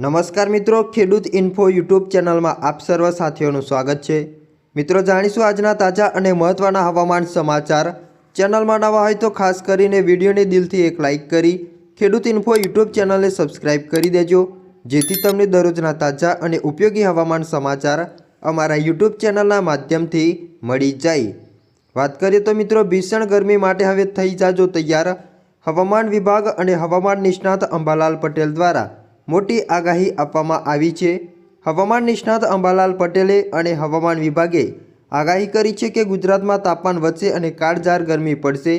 નમસ્કાર મિત્રો, ખેડૂત ઇન્ફો યુટ્યુબ ચેનલમાં આપ સર્વ સાથીઓનું સ્વાગત છે. મિત્રો, જાણીશું આજના તાજા અને મહત્ત્વના હવામાન સમાચાર. ચેનલમાં નવા હોય તો ખાસ કરીને વિડીયોને દિલથી એક લાઇક કરી, ખેડૂત ઇન્ફો યુટ્યુબ ચેનલને સબસ્ક્રાઇબ કરી દેજો. જેથી તમને દરરોજના તાજા અને ઉપયોગી હવામાન સમાચાર અમારા યુટ્યુબ ચેનલના માધ્યમથી મળી જાય. વાત કરીએ તો મિત્રો, ભીષણ ગરમી માટે હવે થઈ જાજો તૈયાર. હવામાન વિભાગ અને હવામાન નિષ્ણાત અંબાલાલ પટેલ દ્વારા મોટી આગાહી આપવામાં આવી છે. હવામાન નિષ્ણાત અંબાલાલ પટેલે અને હવામાન વિભાગે આગાહી કરી છે કે ગુજરાતમાં તાપમાન વધશે અને કાળઝાળ ગરમી પડશે.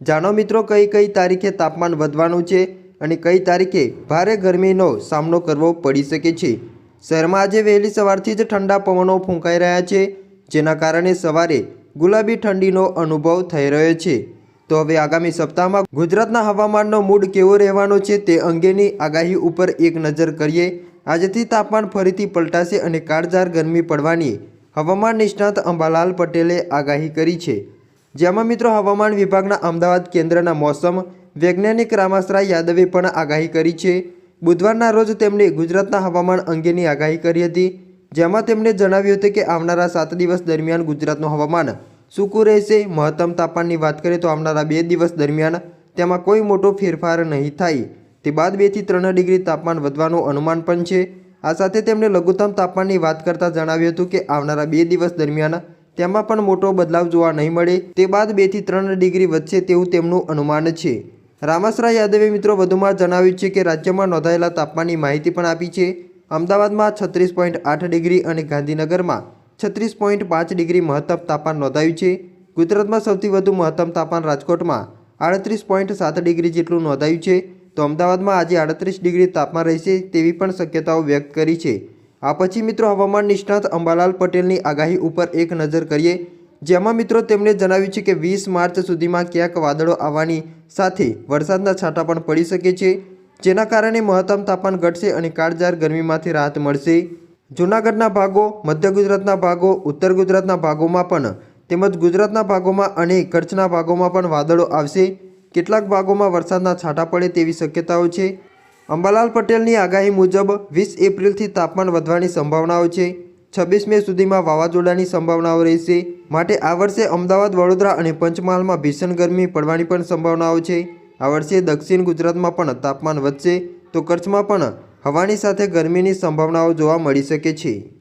જાણો મિત્રો કઈ કઈ તારીખે તાપમાન વધવાનું છે અને કઈ તારીખે ભારે ગરમીનો સામનો કરવો પડી શકે છે. શહેરમાં આજે વહેલી સવારથી જ ઠંડા પવનો ફૂંકાઈ રહ્યા છે, જેના કારણે સવારે ગુલાબી ઠંડીનો અનુભવ થઈ રહ્યો છે. તો હવે આગામી સપ્તાહમાં ગુજરાતના હવામાનનો મૂડ કેવો રહેવાનો છે તે અંગેની આગાહી ઉપર એક નજર કરીએ. આજથી તાપમાન ફરીથી પલટાશે અને કાળજાર ગરમી પડવાની હવામાન નિષ્ણાત અંબાલાલ પટેલે આગાહી કરી છે. જેમાં મિત્રો હવામાન વિભાગના અમદાવાદ કેન્દ્રના મોસમ વૈજ્ઞાનિક રામાસરાય યાદવે પણ આગાહી કરી છે. બુધવારના રોજ તેમણે ગુજરાતના હવામાન અંગેની આગાહી કરી હતી. જેમાં તેમણે જણાવ્યું હતું કે આવનારા સાત દિવસ દરમિયાન ગુજરાતનું હવામાન સૂકું રહેશે? મહત્તમ તાપમાનની વાત કરીએ તો આવનારા બે દિવસ દરમિયાન તેમાં કોઈ મોટો ફેરફાર નહીં થાય. તે બાદ બેથી ત્રણ ડિગ્રી તાપમાન વધવાનું અનુમાન પણ છે. આ સાથે તેમણે લઘુત્તમ તાપમાનની વાત કરતાં જણાવ્યું હતું કે આવનારા બે દિવસ દરમિયાન તેમાં પણ મોટો બદલાવ જોવા નહીં મળે. તે બાદ બેથી ત્રણ ડિગ્રી વધશે તેવું તેમનું અનુમાન છે. રામાસરા યાદવે મિત્રો વધુમાં જણાવ્યું છે કે રાજ્યમાં નોંધાયેલા તાપમાનની માહિતી પણ આપી છે. અમદાવાદમાં છત્રીસ ડિગ્રી અને ગાંધીનગરમાં છત્રીસ પોઈન્ટ પાંચ ડિગ્રી મહત્તમ તાપમાન નોંધાયું છે. ગુજરાતમાં સૌથી વધુ મહત્તમ તાપમાન રાજકોટમાં આડત્રીસ પોઈન્ટ સાત ડિગ્રી જેટલું નોંધાયું છે. તો અમદાવાદમાં આજે આડત્રીસ ડિગ્રી તાપમાન રહેશે તેવી પણ શક્યતાઓ વ્યક્ત કરી છે. આ પછી મિત્રો હવામાન નિષ્ણાત અંબાલાલ પટેલની આગાહી ઉપર એક નજર કરીએ. જેમાં મિત્રો તેમણે જણાવ્યું છે કે વીસ માર્ચ સુધીમાં ક્યાંક વાદળો આવવાની સાથે વરસાદના છાંટા પણ પડી શકે છે. જેના કારણે મહત્તમ તાપમાન ઘટશે અને કાળજાર ગરમીમાંથી રાહત મળશે. જૂનાગઢના ભાગો, મધ્ય ગુજરાતના ભાગો, ઉત્તર ગુજરાતના ભાગોમાં પણ તેમજ ગુજરાતના ભાગોમાં અને કચ્છના ભાગોમાં પણ વાદળો આવશે. કેટલાક ભાગોમાં વરસાદના છાંટા પડે તેવી શક્યતાઓ છે. અંબાલાલ પટેલની આગાહી મુજબ વીસ એપ્રિલથી તાપમાન વધવાની સંભાવનાઓ છે. છવ્વીસ મે સુધીમાં વાવાઝોડાની સંભાવનાઓ રહેશે. માટે આ વર્ષે અમદાવાદ, વડોદરા અને પંચમહાલમાં ભીષણ ગરમી પડવાની પણ સંભાવનાઓ છે. આ વર્ષે દક્ષિણ ગુજરાતમાં પણ તાપમાન વધશે. તો કચ્છમાં પણ હવાની સાથે ગરમીની સંભાવનાઓ જોવા મળી શકે છે.